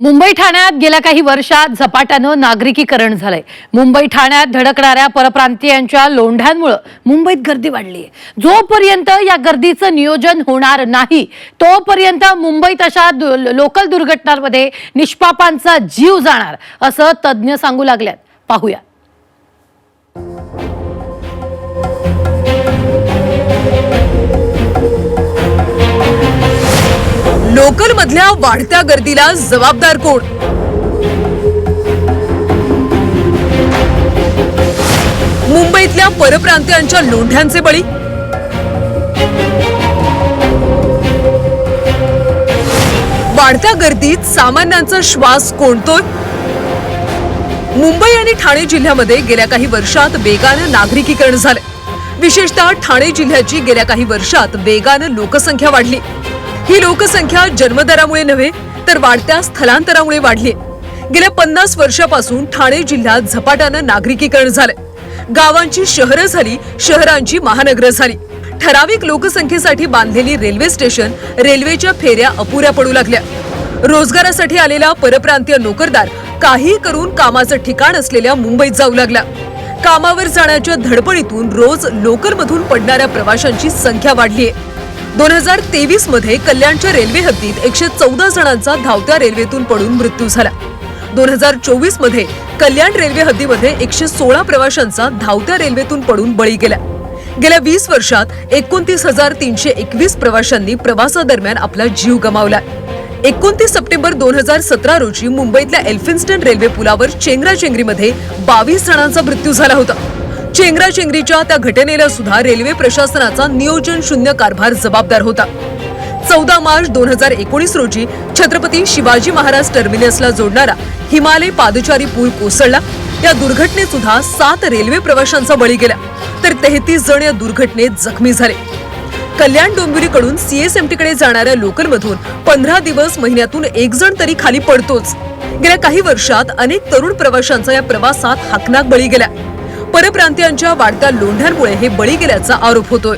मुंबई ठाण्यात गेल्या काही वर्षात झपाट्यानं नागरिकीकरण झालंय. मुंबई ठाण्यात धडकणाऱ्या परप्रांतीयांच्या लोंढ्यांमुळं मुंबईत गर्दी वाढली आहे जोपर्यंत या गर्दीचं नियोजन होणार नाही तोपर्यंत मुंबईत अशा दु- लोकल दुर्घटनांमध्ये निष्पापांचा जीव जाणार असं तज्ज्ञ सांगू लागल्यात. पाहूया. लोकल मधल्या वाढत्या गर्दीला जबाबदार कोण? मुंबईतल्या परप्रांतीयांच्या लोंढ्यांचे बळी? वाढत्या गर्दीत सामान्यांचा श्वास कोणतोय? मुंबई आणि ठाणे जिल्ह्यामध्ये गेल्या काही वर्षात वेगानं नागरिकीकरण झालं. विशेषतः ठाणे जिल्ह्याची गेल्या काही वर्षात वेगानं लोकसंख्या वाढली. ही लोकसंख्या जन्मदरामुळे नव्हे तर वाढत्या स्थलांतरामुळे वाढली. गेल्या पन्नास वर्षापासून ठाणे जिल्ह्यात झपाट्यानं नागरिकीकरण झालं गावांची शहरं झाली शहरांची महानगरं झाली. ठराविक लोकसंख्येसाठी बांधलेली रेल्वे स्टेशन रेल्वेच्या फेऱ्या अपुऱ्या पडू लागल्या. रोजगारासाठी आलेला परप्रांतीय नोकरदार काही करून कामाचं ठिकाण असलेल्या मुंबईत जाऊ लागला. कामावर जाण्याच्या धडपडीतून रोज लोकलमधून पडणाऱ्या प्रवाशांची संख्या वाढलीय. दोन हजार तेवीसमध्ये कल्याणच्या रेल्वे हद्दीत एकशे चौदा जणांचा धावत्या रेल्वेतून पडून मृत्यू झाला. दोन हजार चोवीसमध्ये कल्याण रेल्वे हद्दीमध्ये एकशे सोळा प्रवाशांचा धावत्या रेल्वेतून पडून बळी गेला गेल्या वीस वर्षात एकोणतीस हजार तीनशे एकवीस प्रवाशांनी प्रवासादरम्यान आपला जीव गमावला एकोणतीस सप्टेंबर दोन हजार सतरा रोजी मुंबईतल्या एल्फिन्स्टन रेल्वे पुलावर चेंगराचेंगरीमध्ये बावीस जणांचा मृत्यू झाला होता. चेंगराचेंगरीच्या त्या घटनेला सुद्धा रेल्वे प्रशासनाचा नियोजन शून्य कारभार जबाबदार होता. चौदा मार्च दोन हजार एकोणीस रोजी छत्रपती शिवाजी महाराज टर्मिनसला जोडणारा हिमालय पादचारी पूल कोसळला. या दुर्घटनेत सुद्धा सात रेल्वे प्रवाशांचा बळी गेला. तर तेहतीस जण या दुर्घटनेत जखमी झाले. कल्याण डोंबिवलीकडून सीएसएमटीकडे जाणाऱ्या लोकलमधून पंधरा दिवस महिन्यातून एक जण तरी खाली पडतोच. गेल्या काही वर्षात अनेक तरुण प्रवाशांचा या प्रवासात हाकनाक बळी गेला. परप्रांतीयांच्या वाढत्या लोंढ्यांमुळे हे बळी गेल्याचा आरोप होतोय.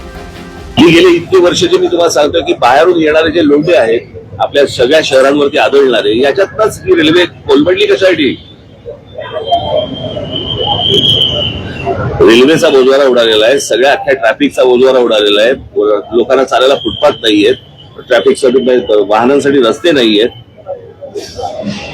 ही गेले इतके वर्षाचे मी तुम्हाला सांगतो की बाहेरून येणारे जे लोंढे आहेत आपल्या सगळ्या शहरांवरती आदळणारे याच्यातनच ही रेल्वे कोलमडली कशासाठी? रेल्वेचा बोजवारा उडालेला आहे सगळ्या अख्ख्या ट्रॅफिकचा बोजवारा उडालेला आहे. लोकांना चालायला फुटपाथ नाहीयेत. ट्रॅफिकसाठी वाहनांसाठी रस्ते नाहीयेत.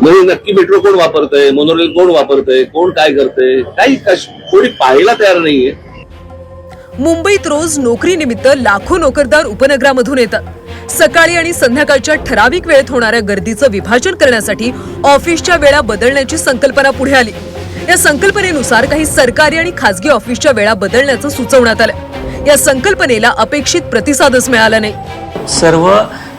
म्हणजे नक्की मेट्रो कोण वापरतंय मोनोरेल कोण वापरतंय कोण काय करतंय काही कश- कोणी पाहायला तयार नाहीये. मुंबईत रोज नोकरीनिमित्त लाखो नोकरदार उपनगरामधून येतात. सकाळी आणि संध्याकाळच्या ठराविक वेळेत होणाऱ्या गर्दीचं विभाजन करण्यासाठी ऑफिसच्या वेळा बदलण्याची संकल्पना पुढे आली. या संकल्पनेनुसार काही सरकारी आणि खासगी ऑफिसच्या वेळा बदलण्याचं सुचवण्यात आलं. या संकल्पनेला अपेक्षित प्रतिसादच मिळाला नाही. सर्व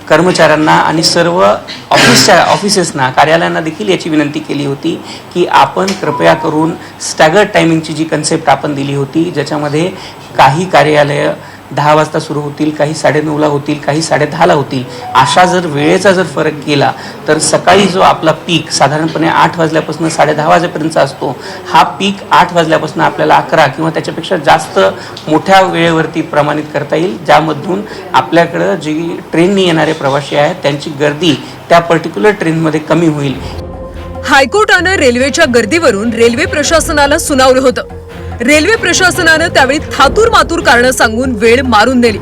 कर्मचाऱ्यांना आणि सर्व ऑफिसच्या ऑफिसेसना कार्यालयांना देखील याची विनंती केली होती की आपण कृपया करून स्टॅगर्ड टायमिंगची जी कन्सेप्ट आपण दिली होती ज्याच्यामध्ये काही कार्यालयं दहा वाजता सुरू होतील काही साडेनऊला होतील काही साडेदहाला होतील. अशा जर वेळेचा जर फरक केला तर सकाळी जो आपला पीक साधारणपणे आठ वाजल्यापासून साडेदहा वाजेपर्यंतचा असतो हा पीक आठ वाजल्यापासून आपल्याला अकरा किंवा त्याच्यापेक्षा जास्त मोठ्या वेळेवरती प्रमाणित करता येईल ज्यामधून आपल्याकडं जी ट्रेननी येणारे प्रवासी आहेत त्यांची गर्दी त्या पर्टिक्युलर ट्रेनमध्ये कमी होईल. हायकोर्टानं रेल्वेच्या गर्दीवरून रेल्वे प्रशासनाला सुनावलं होतं. रेल्वे प्रशासनानं त्यावेळी थातूर मातूर कारणं सांगून वेळ मारून नेली.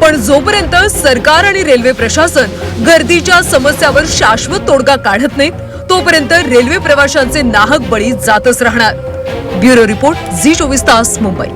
पण जोपर्यंत सरकार आणि रेल्वे प्रशासन गर्दीच्या समस्यावर शाश्वत तोडगा काढत नाहीत तोपर्यंत रेल्वे प्रवाशांचे नाहक बळी जातच राहणार. ब्युरो रिपोर्ट झी चोवीस तास मुंबई.